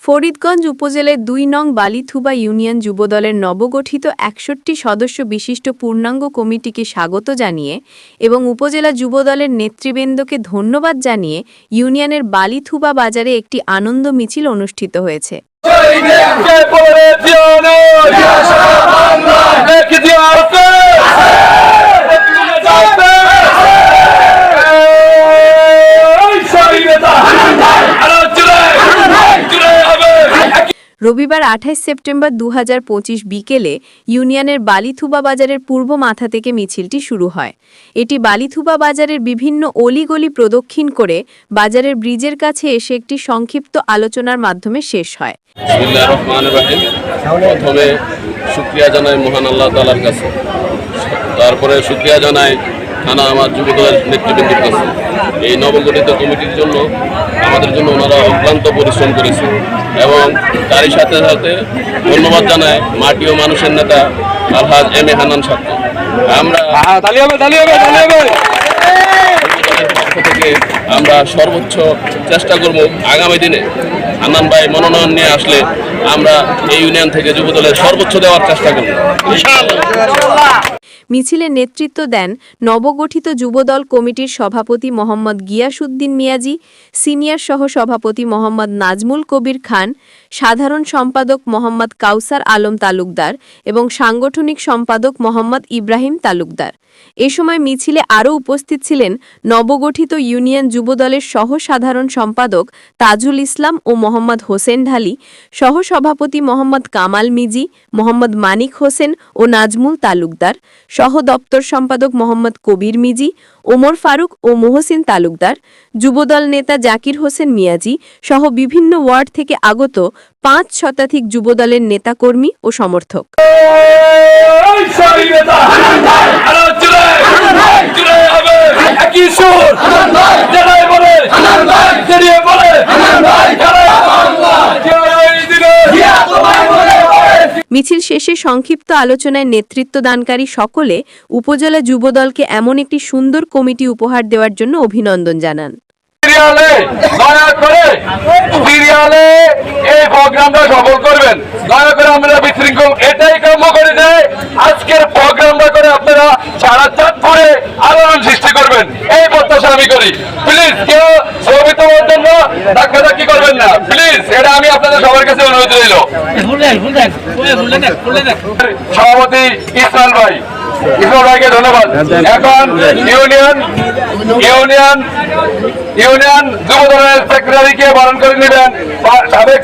ফরিদগঞ্জ উপজেলার দুই নং বালিথুবা ইউনিয়ন যুবদলের নবগঠিত একষট্টি সদস্য বিশিষ্ট পূর্ণাঙ্গ কমিটিকে স্বাগত জানিয়ে এবং উপজেলা যুবদলের নেতৃবৃন্দকে ধন্যবাদ জানিয়ে ইউনিয়নের বালিথুবা বাজারে একটি আনন্দ মিছিল অনুষ্ঠিত হয়েছে। রবিবার আঠাইশ সেপ্টেম্বর দুহাজার পঁচিশ বিকেলে ইউনিয়নের বালিথুবা বাজারের পূর্ব মাথা থেকে মিছিলটি শুরু হয়। এটি বালিথুবা বাজারের বিভিন্ন অলিগলি প্রদক্ষিণ করে বাজারের ব্রিজের কাছে এসে একটি সংক্ষিপ্ত আলোচনার মাধ্যমে শেষ হয়। তারপরে থানা আমার নেতৃবৃন্দের কাছে। এই নবগঠিত কমিটির জন্য আমাদের জন্য ওনারা অক্লান্ত পরিশ্রম করেছে এবং তারই সাথে সাথে ধন্যবাদ জানাই মাটি ও মানুষের নেতা আলহাজ এম এ হানান সাক্য আমরা পক্ষ থেকে আমরা সর্বোচ্চ চেষ্টা করব আগামী দিনে হান্নান ভাই মনোনয়ন নিয়ে আসলে আমরা এই ইউনিয়ন থেকে যুবদলের সর্বোচ্চ দেওয়ার চেষ্টা করব। মিছিলে নেতৃত্ব দেন নবগঠিত যুবদল কমিটির সভাপতি মোহাম্মদ গিয়াসুদ্দিন মিয়াজি, সিনিয়র সহ সভাপতি মোহাম্মদ নাজমুল কবির খান, সাধারণ সম্পাদক মোহাম্মদ কাউসার আলম তালুকদার এবং সাংগঠনিক সম্পাদক মোহাম্মদ ইব্রাহিম তালুকদার। এ সময় মিছিলে আরও উপস্থিত ছিলেন নবগঠিত ইউনিয়ন যুবদলের সহ সাধারণ সম্পাদক তাজুল ইসলাম ও মোহাম্মদ হোসেন ঢালি সহ সভাপতি মোহাম্মদ কামাল মিজি, মোহাম্মদ মানিক হোসেন ও নাজমুল তালুকদার। সহ দপ্তর সম্পাদক মোহাম্মদ কবির মিজি, ওমর ফারুক ও মোহসিন তালুকদার, যুবদল নেতা জাকির হোসেন মিয়াজি সহ বিভিন্ন ওয়ার্ড থেকে আগত পাঁচ শতাধিক যুবদলের নেতাকর্মী ও সমর্থক। মিছিল শেষে সংক্ষিপ্ত আলোচনায় নেতৃত্ব দানকারী সকলে উপজেলা যুবদলকে এমন একটি সুন্দর কমিটি উপহার দেওয়ার জন্য অভিনন্দন জানান। সিরিয়ালে দয়া করে সিরিয়ালে এই প্রোগ্রামটা সফল করবেন। দয়া করে আমরা বিশৃঙ্খল, এটাই কাম্য করে যে আজকের প্রোগ্রামটা করে আপনারা সারা চাঁদপুরে আলোড়ন সৃষ্টি করবেন। এই প্রত্যাশা আমি করি। প্লিজ কেউ ছবি তোলার জন্য ধাক্কা করবেন না। প্লিজ এটা আমি আপনাদের সবার কাছে অনুরোধ রইল। সভাপতি ভাই ভাইকে ধন্যবাদ। এখন ইউনিয়ন ইউনিয়ন ইউনিয়ন যুব দলের সেক্রেটারিকে বরণ করে নেবেন। সাবেক